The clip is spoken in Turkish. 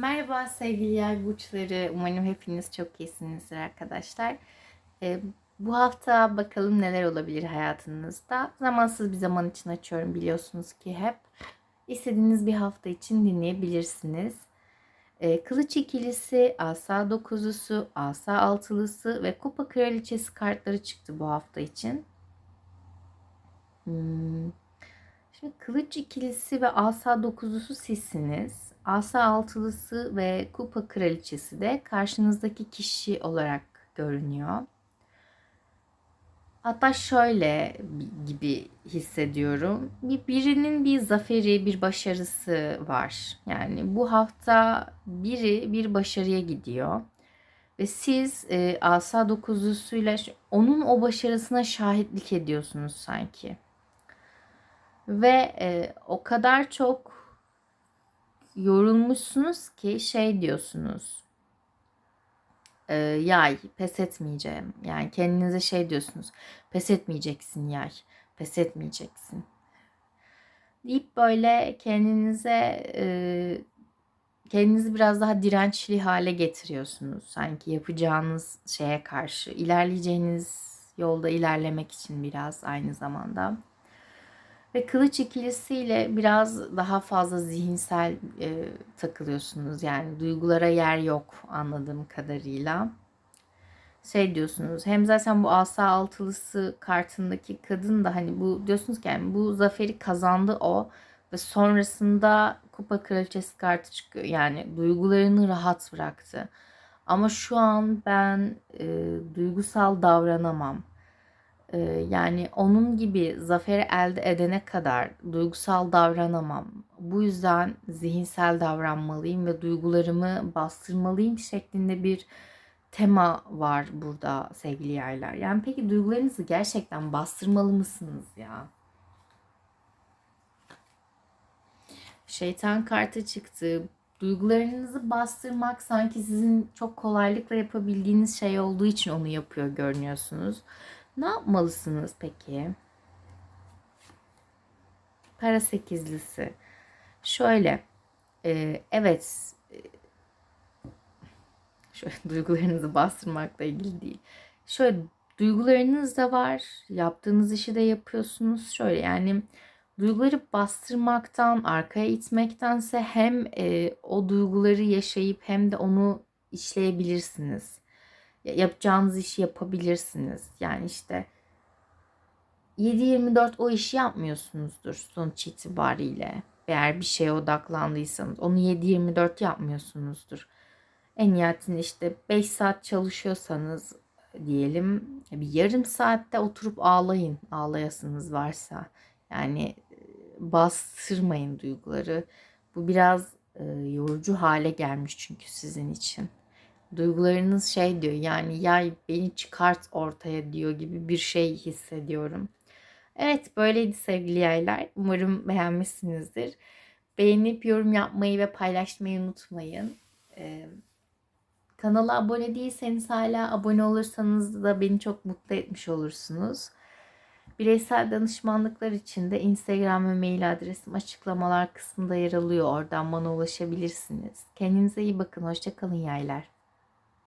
Merhaba sevgili yay burçları. Umarım hepiniz çok iyisinizdir arkadaşlar. Ee, bu hafta bakalım neler olabilir hayatınızda. Zamansız bir zaman için açıyorum biliyorsunuz ki hep. İstediğiniz bir hafta için dinleyebilirsiniz. Ee, Kılıç ikilisi, asa dokuzusu, asa altılısı ve kupa kraliçesi kartları çıktı bu hafta için. Hmm. Şimdi kılıç ikilisi ve asa dokuzusu sizsiniz. Asa altılısı ve kupa kraliçesi de karşınızdaki kişi olarak görünüyor. Hatta şöyle gibi hissediyorum. Bir birinin bir zaferi, bir başarısı var. Yani bu hafta biri bir başarıya gidiyor. Ve siz e, asa dokuzlusuyla onun o başarısına şahitlik ediyorsunuz sanki. Ve e, o kadar çok yorulmuşsunuz ki şey diyorsunuz. E, yay pes etmeyeceğim. Yani kendinize şey diyorsunuz. Pes etmeyeceksin yay. Pes etmeyeceksin. Deyip böyle kendinize e, kendinizi biraz daha dirençli hale getiriyorsunuz. Sanki yapacağınız şeye karşı ilerleyeceğiniz yolda ilerlemek için biraz aynı zamanda. Ve kılıç ikilisiyle biraz daha fazla zihinsel e, takılıyorsunuz. Yani duygulara yer yok anladığım kadarıyla. Şey diyorsunuz hem zaten bu asa altılısı kartındaki kadın da hani bu diyorsunuz ki yani bu zaferi kazandı o ve sonrasında kupa kraliçesi kartı çıkıyor. Yani duygularını rahat bıraktı. Ama şu an ben e, duygusal davranamam yani onun gibi zaferi elde edene kadar duygusal davranamam. Bu yüzden zihinsel davranmalıyım ve duygularımı bastırmalıyım şeklinde bir tema var burada sevgili yerler. Yani peki duygularınızı gerçekten bastırmalı mısınız ya? Şeytan kartı çıktı. Duygularınızı bastırmak sanki sizin çok kolaylıkla yapabildiğiniz şey olduğu için onu yapıyor görünüyorsunuz. Ne yapmalısınız peki? Para sekizlisi. Şöyle. E, evet. E, şöyle duygularınızı bastırmakla ilgili değil. Şöyle duygularınız da var. Yaptığınız işi de yapıyorsunuz. Şöyle yani duyguları bastırmaktan, arkaya itmektense hem e, o duyguları yaşayıp hem de onu işleyebilirsiniz yapacağınız işi yapabilirsiniz. Yani işte 7-24 o işi yapmıyorsunuzdur sonuç itibariyle. Eğer bir şeye odaklandıysanız onu 7-24 yapmıyorsunuzdur. En nihayetinde işte 5 saat çalışıyorsanız diyelim bir yarım saatte oturup ağlayın ağlayasınız varsa. Yani e, bastırmayın duyguları. Bu biraz e, yorucu hale gelmiş çünkü sizin için duygularınız şey diyor yani yay beni çıkart ortaya diyor gibi bir şey hissediyorum. Evet böyleydi sevgili yaylar. Umarım beğenmişsinizdir. Beğenip yorum yapmayı ve paylaşmayı unutmayın. Ee, kanala abone değilseniz hala abone olursanız da beni çok mutlu etmiş olursunuz. Bireysel danışmanlıklar için de Instagram ve mail adresim açıklamalar kısmında yer alıyor. Oradan bana ulaşabilirsiniz. Kendinize iyi bakın. Hoşçakalın yaylar.